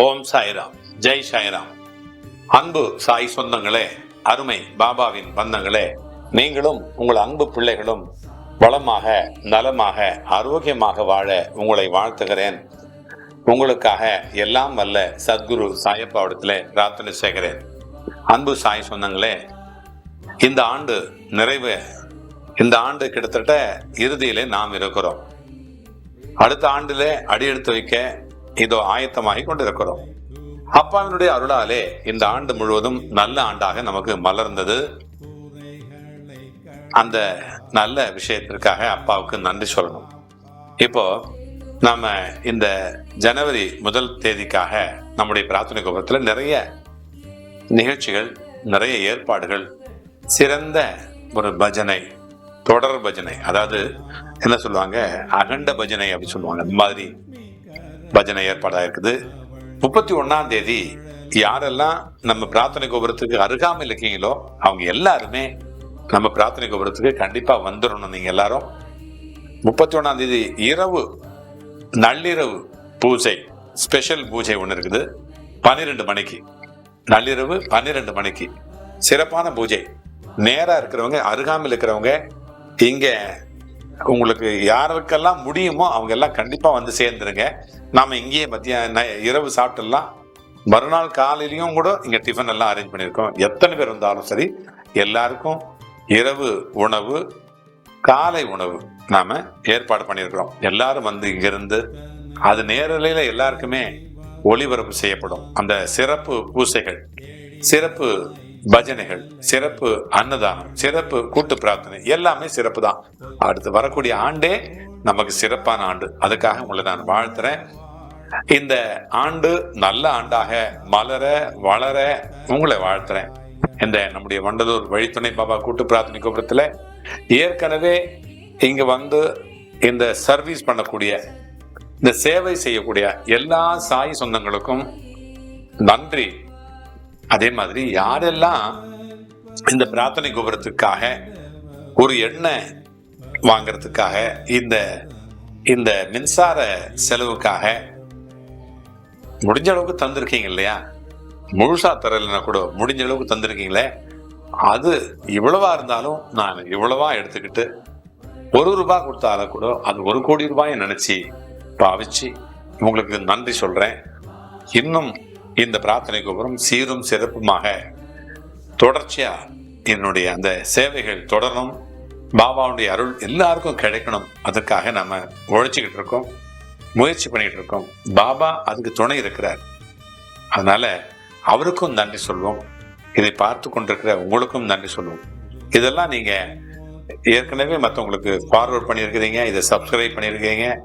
ஓம் சாய்ராம். ஜெய் சாய்ராம். அன்பு சாய் சொந்தங்களே அருமை பாபாவின் பந்தங்களே நீங்களும் உங்கள் அன்பு பிள்ளைகளும் வளமாக நலமாக ஆரோக்கியமாக வாழ உங்களை வாழ்த்துகிறேன். உங்களுக்காக எல்லாம் வல்ல சத்குரு சாயப்பாவிடத்திலே பிரார்த்தனை செய்கிறேன். அன்பு சாய் சொந்தங்களே இந்த ஆண்டு நிறைவு இந்த ஆண்டு கிட்டத்தட்ட இறுதியிலே நாம் இருக்கிறோம். அடுத்த ஆண்டிலே அடியெடுத்து வைக்க இதோ ஆயத்தமாகி கொண்டிருக்கிறோம். அப்பாவினுடைய அருளாலே இந்த ஆண்டு முழுவதும் நல்ல ஆண்டாக நமக்கு மலர்ந்தது. அந்த நல்ல விஷயத்திற்காக அப்பாவுக்கு நன்றி சொல்லணும். இப்போ நம்ம இந்த ஜனவரி முதல் தேதிக்காக நம்முடைய பிரார்த்தனை கோபுரத்தில் நிறைய நிகழ்ச்சிகள் நிறைய ஏற்பாடுகள் சிறந்த ஒரு பஜனை தொடர் பஜனை அதாவது என்ன சொல்லுவாங்க? அகண்ட பஜனை அப்படின்னு சொல்லுவாங்க. அந்த மாதிரி பஜனை ஏற்பாடாக இருக்குது. முப்பத்தி ஒன்னாம் தேதி யாரெல்லாம் நம்ம பிரார்த்தனை கோபுரத்துக்கு அருகாமல் இருக்கீங்களோ அவங்க எல்லாருமே நம்ம பிரார்த்தனை கோபுரத்துக்கு கண்டிப்பாக வந்துடணும் நீங்கள் எல்லாரும். முப்பத்தி ஒன்றாம் தேதி இரவு நள்ளிரவு பூஜை ஸ்பெஷல் பூஜை ஒன்று இருக்குது. பன்னிரெண்டு மணிக்கு நள்ளிரவு பன்னிரெண்டு மணிக்கு சிறப்பான பூஜை. நேராக இருக்கிறவங்க அருகாமல் இருக்கிறவங்க இங்கே உங்களுக்கு யாருக்கெல்லாம் முடியுமோ அவங்க எல்லாம் கண்டிப்பா வந்து சேர்ந்துருங்க. நாம இங்கேயே மத்திய இரவு சாப்பிட்டுலாம் மறுநாள் காலையிலையும் கூட இங்க டிஃபன் எல்லாம் அரேஞ்ச் பண்ணியிருக்கோம். எத்தனை பேர் வந்தாலும் சரி எல்லாருக்கும் இரவு உணவு காலை உணவு நாம ஏற்பாடு பண்ணியிருக்கிறோம். எல்லாரும் வந்து இங்கிருந்து அது நேரலையில எல்லாருக்குமே ஒளிபரப்பு செய்யப்படும். அந்த சிறப்பு பூசைகள் சிறப்பு பஜனைகள் சிறப்பு அன்னதானம் சிறப்பு கூட்டு பிரார்த்தனை எல்லாமே சிறப்பு தான் அடுத்து வரக்கூடிய ஆண்டே நமக்கு சிறப்பான ஆண்டு. அதுக்காக உங்களை நான் வாழ்த்துறேன். இந்த ஆண்டு நல்ல ஆண்டாக மலர வளர உங்களை வாழ்த்துறேன். இந்த நம்முடைய வண்டலூர் வழித்துணை பாபா கூட்டு பிரார்த்தனை கோபுரத்துல ஏற்கனவே இங்க வந்து இந்த சர்வீஸ் பண்ணக்கூடிய இந்த சேவை செய்யக்கூடிய எல்லா சாய் சொந்தங்களுக்கும் நன்றி. அதே மாதிரி யாரெல்லாம் இந்த பிரார்த்தனை கோபுரத்துக்காக ஒரு எண்ணெய் வாங்குறதுக்காக இந்த இந்த மின்சார செலவுக்காக முடிஞ்ச அளவுக்கு தந்திருக்கீங்க இல்லையா? முழுசா தரலைன்னா கூட முடிஞ்ச அளவுக்கு தந்திருக்கீங்களே? அது இவ்வளவா இருந்தாலும் நான் இவ்வளவா எடுத்துக்கிட்டு ஒரு ரூபா கொடுத்தாலும் கூட அது ஒரு கோடி ரூபாயை நினைச்சு பாவிச்சு உங்களுக்கு நன்றி சொல்றேன். இன்னும் இந்த பிரார்த்தனை கோபுரம் சீரும் சிறப்புமாக தொடர்ச்சியா என்னுடைய அந்த சேவைகள் தொடரணும். பாபாவுடைய அருள் எல்லாருக்கும் கிடைக்கணும். அதுக்காக நம்ம உழைச்சிக்கிட்டு இருக்கோம். முயற்சி பண்ணிக்கிட்டு இருக்கோம். பாபா அதுக்கு துணை இருக்கிறார். அதனால அவருக்கும் நன்றி சொல்வோம். இதை பார்த்து கொண்டிருக்கிற உங்களுக்கும் நன்றி சொல்லுவோம் இதெல்லாம் நீங்க ஏற்கனவே மற்றவங்களுக்கு ஃபார்வர்ட் பண்ணியிருக்கிறீங்க. இதை சப்ஸ்கிரைப் பண்ணியிருக்கீங்க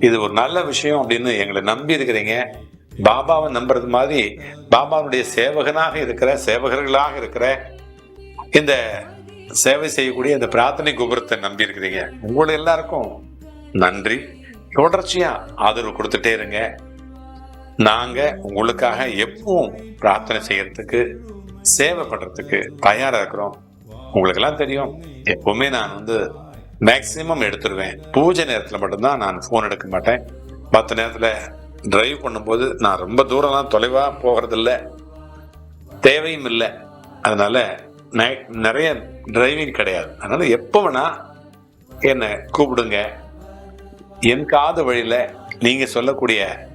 இது ஒரு நல்ல விஷயம் அப்படின்னு எங்களை நம்பி இருக்கிறீங்க. பாபாவை நம்புறது மாதிரி பாபாவுடைய சேவகனாக இருக்கிற சேவகர்களாக இருக்கிற இந்த சேவை செய்யக்கூடிய இந்த பிரார்த்தனை கோபுரத்தை நம்பி இருக்கிறீங்க உங்களை எல்லாருக்கும் நன்றி. தொடர்ச்சியா ஆதரவு கொடுத்துட்டே இருங்க. நாங்க உங்களுக்காக எப்பவும் பிரார்த்தனை செய்யறதுக்கு சேவை பண்றதுக்கு தயாரா இருக்கிறோம். உங்களுக்கு எல்லாம் தெரியும் எப்பவுமே நான் வந்து மேக்சிமம் எடுத்துருவேன். பூஜை நேரத்தில் மட்டும்தான் நான் ஃபோன் எடுக்க மாட்டேன். மற்ற நேரத்தில் டிரைவ் பண்ணும்போது நான் ரொம்ப தூரம்லாம் தொலைவாக போகிறதில்ல. தேவையும் இல்லை. அதனால் நை- நிறைய டிரைவிங் கிடையாது. அதனால் எப்போ வேணால் என்னை கூப்பிடுங்க. என் காது வழியில் நீங்கள் சொல்லக்கூடிய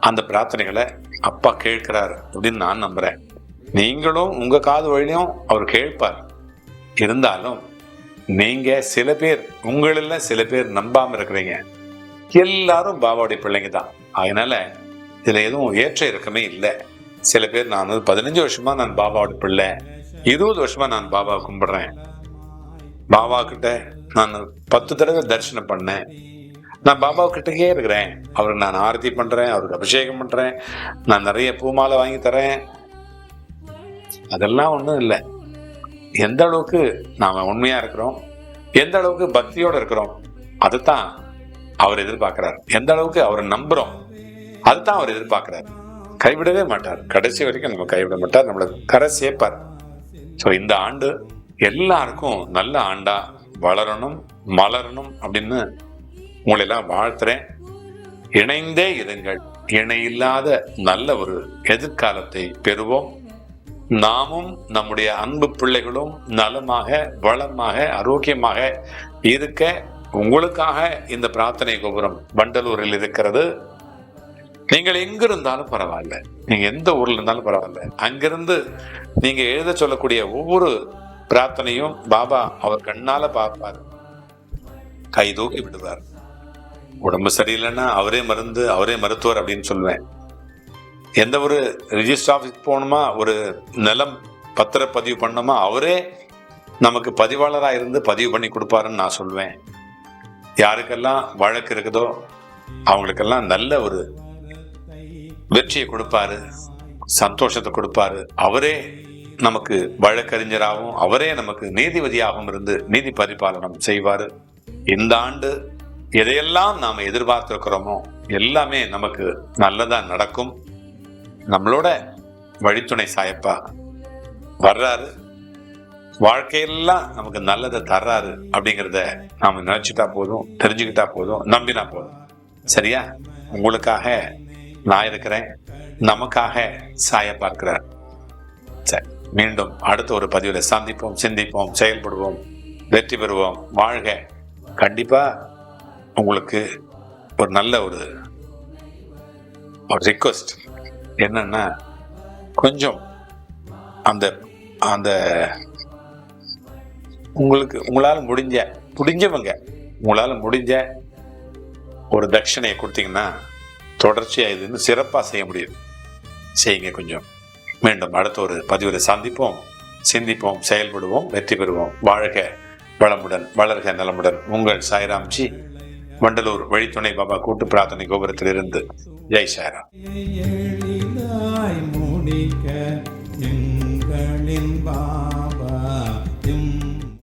அந்த பிரார்த்தனைகளை அப்பா கேட்கிறார் அப்படின்னு நான் நம்புகிறேன் நீங்களும் உங்கள் காது வழியும் அவர் கேட்பார். இருந்தாலும் நீங்கள் சில பேர் உங்களில் சில பேர் நம்பாமல் இருக்கிறீங்க. எல்லாரும் பாபாவுடைய பிள்ளைங்க தான். அதனால இதுல எதுவும் ஏற்ற இறக்கமே இல்லை. சில பேர் நான் வந்து பதினஞ்சு வருஷமா நான் பாபாவோட பிள்ளை இருபது வருஷமா நான் பாபாவை கும்பிடுறேன். பாபா கிட்ட நான் பத்து தடவை தரிசனம் பண்ணேன். நான் பாபா கிட்டக்கே இருக்கிறேன். அவருக்கு நான் ஆரத்தி பண்றேன் அவருக்கு அபிஷேகம் பண்றேன் நான் நிறைய பூமாலை வாங்கி தரேன். அதெல்லாம் ஒன்றும் இல்லை. எந்த அளவுக்கு நாம் உண்மையா இருக்கிறோம் எந்த அளவுக்கு பக்தியோட இருக்கிறோம் அதுதான் அவர் எதிர்பார்க்கிறார். எந்த அளவுக்கு அவரை நம்புறோம் அதுதான் அவர் எதிர்பார்க்கிறார். கைவிடவே மாட்டார். கடைசி வரைக்கும் நம்ம கைவிட மாட்டார். நம்மளை கரை சேர்ப்பார். ஸோ இந்த ஆண்டு எல்லாருக்கும் நல்ல ஆண்டா வளரணும் மலரணும் அப்படின்னு உங்களெல்லாம் வாழ்த்துறேன். இணைந்தே இருங்கள். இணையில்லாத நல்ல ஒரு எதிர்காலத்தை பெறுவோம். நாமும் நம்முடைய அன்பு பிள்ளைகளும் நலமாக வளமாக ஆரோக்கியமாக இருக்க உங்களுக்காக இந்த பிரார்த்தனை கோபுரம் வண்டலூரில் இருக்கிறது. நீங்கள் எங்க இருந்தாலும் பரவாயில்ல. நீங்க எந்த ஊர்ல இருந்தாலும் பரவாயில்ல. அங்கிருந்து நீங்க எழுத சொல்லக்கூடிய ஒவ்வொரு பிரார்த்தனையும் பாபா அவர் கண்ணால பார்ப்பார். கை தூக்கி விடுவார். உடம்பு சரியில்லைன்னா அவரே மருந்து அவரே மருத்துவர் அப்படின்னு சொல்லுவேன். எந்த ஒரு ரிஜிஸ்டர் ஆஃபீஸ் போகணுமா ஒரு நிலம் பத்திரப்பதிவு பண்ணணுமா அவரே நமக்கு பதிவாளராக இருந்து பதிவு பண்ணி கொடுப்பாருன்னு நான் சொல்வேன். யாருக்கெல்லாம் வழக்கு இருக்குதோ அவங்களுக்கெல்லாம் நல்ல ஒரு வெற்றியை கொடுப்பாரு சந்தோஷத்தை கொடுப்பாரு. அவரே நமக்கு வழக்கறிஞராகவும் அவரே நமக்கு நீதிபதியாகவும் இருந்து நீதி பரிபாலனம் செய்வாரு. இந்த ஆண்டு எதையெல்லாம் நாம் எதிர்பார்த்திருக்கிறோமோ எல்லாமே நமக்கு நல்லதா நடக்கும். நம்மளோட வழித்துணை சாயப்பா வர்றாரு. வாழ்க்கையெல்லாம் நமக்கு நல்லதை தர்றாரு அப்படிங்கிறத நாம் நினைச்சிட்டா போதும் தெரிஞ்சுக்கிட்டா போதும் நம்பினா போதும். சரியா? உங்களுக்காக நான் இருக்கிறேன். நமக்காக சாய பார்க்கிறார். சரி மீண்டும் அடுத்த ஒரு பதிவுல சந்திப்போம் சிந்திப்போம் செயல்படுவோம் வெற்றி பெறுவோம். வாழ்க. கண்டிப்பா உங்களுக்கு ஒரு நல்ல ஒரு ஒரு ரிக்வஸ்ட் என்னன்னா கொஞ்சம் அந்த அந்த உங்களுக்கு உங்களால் முடிஞ்ச முடிஞ்சவங்க உங்களால் முடிஞ்ச ஒரு தட்சணையை கொடுத்தீங்கன்னா தொடர்ச்சியாக இது சிறப்பாக செய்ய முடியுது. செய்யுங்க கொஞ்சம். மீண்டும் அடுத்த ஒரு பதிவில் சந்திப்போம். சிந்திப்போம் செயல்படுவோம் வெற்றி பெறுவோம். வாழ்க வளமுடன் வளர்க நலமுடன். உங்கள் சாய்ராம்ஜி வண்டலூர் வழித்துணை பாபா கூட்டு பிரார்த்தனை கோபுரத்திலிருந்து. ஜெய் சாய்ராம். முடிக்க எங்களின்